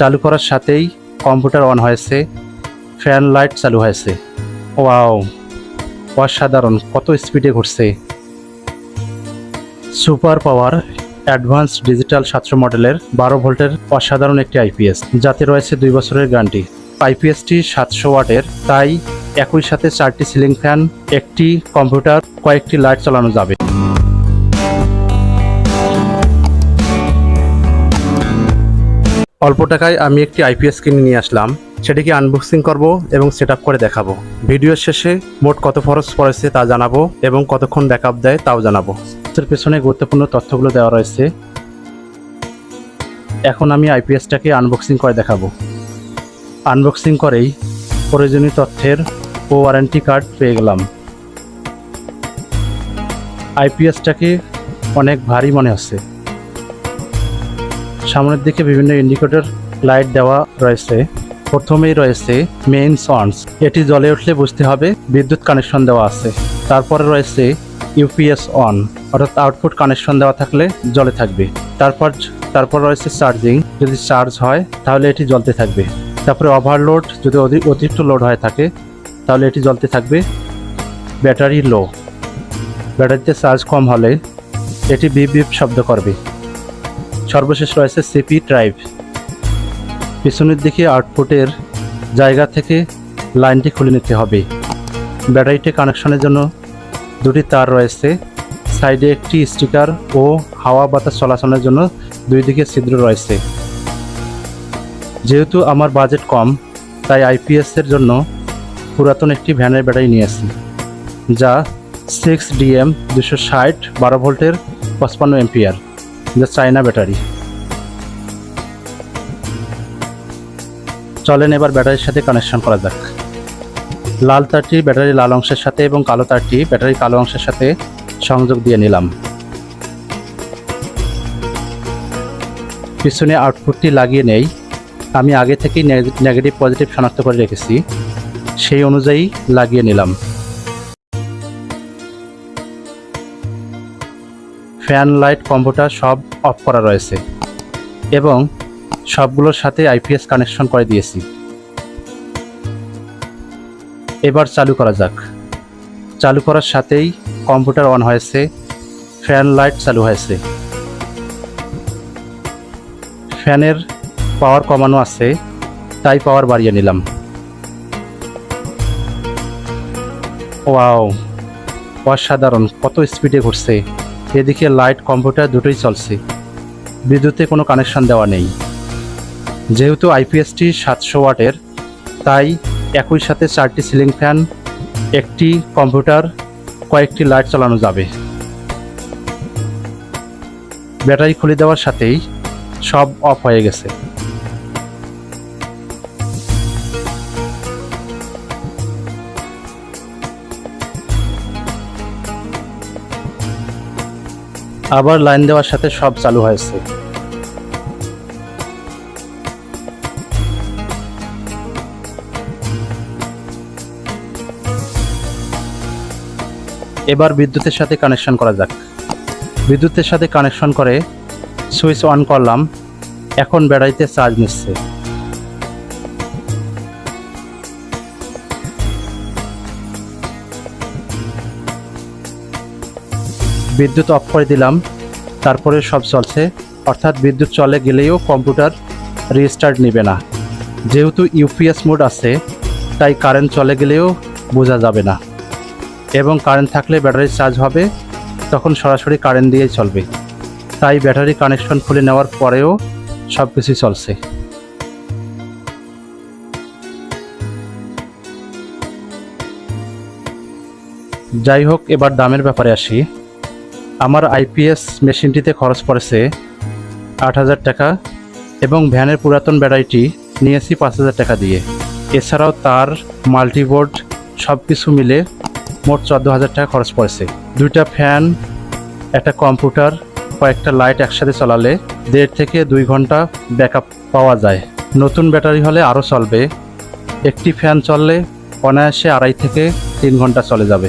চালু করার সাথেই কম্পিউটার অন হয়েছে, ফ্যান লাইট চালু হয়েছে। ওয়াও, অসাধারণ, কত স্পিডে ঘুরছে। সুপার পাওয়ার অ্যাডভান্স ডিজিটাল সাতশো মডেলের বারো ভোল্টের অসাধারণ একটি আইপিএস, যাতে রয়েছে দুই বছরের গ্যারান্টি। আইপিএসটি সাতশো ওয়াটের, তাই একই সাথে চারটি সিলিং ফ্যান, একটি কম্পিউটার, কয়েকটি লাইট চালানো যাবে। অল্প টাকায় আমি একটি আইপিএস কিনে নিয়ে আসলাম। সেটিকে আনবক্সিং করব এবং সেট করে দেখাবো। ভিডিওর শেষে মোট কত খরচ পড়েছে তা জানাব এবং কতক্ষণ ব্যাকআপ দেয় তাও জানাব। এর পেছনে গুরুত্বপূর্ণ তথ্যগুলো দেওয়া রয়েছে। এখন আমি আইপিএসটাকে আনবক্সিং করে দেখাবো। আনবক্সিং করেই প্রয়োজনীয় তথ্যের ও ওয়ারেন্টি কার্ড পেয়ে গেলাম। আইপিএসটাকে অনেক ভারী মনে হচ্ছে। সামনের দিকে বিভিন্ন ইন্ডিকেটর লাইট দেওয়া রয়েছে। প্রথমেই রয়েছে মেইন সন্স এটি জ্বলে উঠলে বুঝতে হবে বিদ্যুৎ কানেকশন দেওয়া আছে। তারপরে রয়েছে ইউপিএস অন অর্থাৎ আউটপুট কানেকশন দেওয়া থাকলে জ্বলে থাকবে। তারপর তারপর রয়েছে চার্জিং যদি চার্জ হয়, তাহলে এটি জ্বলতে থাকবে। তারপরে ওভারলোড যদি অতিরিক্ত লোড হয়ে থাকে, তাহলে এটি জ্বলতে থাকবে। ব্যাটারি লো ব্যাটারিতে চার্জ কম হলে এটি বিপ বিপ শব্দ করবে। সর্বশেষ রয়েছে সিপি ড্রাইভ। পিছনের দিকে আউটপুটের জায়গা থেকে লাইনটি খুলে নিতে হবে। ব্যাটারিটি কানেকশনের জন্য দুটি তার রয়েছে। সাইডে একটি স্টিকার ও হাওয়া বাতাস চলাচলের জন্য দুই দিকে ছিদ্র রয়েছে। যেহেতু আমার বাজেট কম, তাই আইপিএস এর জন্য পুরাতন একটি ভ্যানের ব্যাটারি নিয়েছি, যা সিক্স ডিএম দুশো ষাট বারো ভোল্টের পঁচপান্ন এম্পিয়ার। যা চায়না ব্যাটারি। চলেন এবার ব্যাটারির সাথে কানেকশন করা যাক। লাল তারটি ব্যাটারি লাল অংশের সাথে এবং কালো তারটি ব্যাটারি কালো অংশের সাথে সংযোগ দিয়ে নিলাম। পিছনে আউটপুটটি লাগিয়ে নেই। আমি আগে থেকেই নেগেটিভ পজিটিভ শনাক্ত করে রেখেছি। সেই অনুযায়ী লাগিয়ে নিলাম। ফ্যান, লাইট, কম্পিউটার সব অফ করা রয়েছে এবং সবগুলোর সাথে আইপিএস কানেকশন করে দিয়েছি। এবার চালু করা যাক। চালু করার সাথেই কম্পিউটার অন হয়েছে, ফ্যান, লাইট চালু হয়েছে। ফ্যানের পাওয়ার কমানো আছে, তাই পাওয়ার বাড়িয়ে নিলাম। ওয়াও, অসাধারণ, কত স্পিডে ঘুরছে। এদিকে লাইট, কম্পিউটার দুটোই চলছে। বিদ্যুতে কোনো কানেকশান দেওয়া নেই। যেহেতু আইপিএসটি সাতশো ওয়াটের, তাই একই সাথে চারটি সিলিং ফ্যান, একটি কম্পিউটার, কয়েকটি লাইট চালানো যাবে। ব্যাটারি খুলে দেওয়ার সাথেই সব অফ হয়ে গেছে। আবার লাইন দেওয়ার সাথে সব চালু হয়েছে। এবার বিদ্যুতের সাথে কানেকশন করা যাক। বিদ্যুতের সাথে কানেকশন করে সুইচ অন করলাম, এখন ব্যাটারিতে চার্জ নিচ্ছে। বিদ্যুৎ অফ করে দিলাম। তারপরে সব চলছে। অর্থাৎ বিদ্যুৎ চলে গেলেও কম্পিউটার রিস্টার্ট নেবে না। যেহেতু ইউপিএস মোড আছে, তাই কারেন্ট চলে গেলেও বোঝা যাবে না। এবং কারেন্ট থাকলে ব্যাটারি চার্জ হবে, তখন সরাসরি কারেন্ট দিয়েই চলবে। তাই ব্যাটারি কানেকশন খুলে নেওয়ার পরেও সব কিছুই চলছে। যাই হোক, এবার দামের ব্যাপারে আসি। আমার আইপিএস মেশিনটিতে খরচ পড়েছে আট হাজার টাকা এবং ভ্যানের পুরাতন ব্যাটারিটি নিয়েছি পাঁচ হাজার টাকা দিয়ে। এছাড়াও তার মাল্টিবোর্ড সব কিছু মিলে মোট চোদ্দ হাজার টাকা খরচ পড়েছে। দুইটা ফ্যান, একটা কম্পিউটার, কয়েকটা লাইট একসাথে চালালে দেড় থেকে দুই ঘণ্টা ব্যাকআপ পাওয়া যায়। নতুন ব্যাটারি হলে আরও চলবে। একটি ফ্যান চললে অনায়াসে আড়াই থেকে তিন ঘণ্টা চলে যাবে।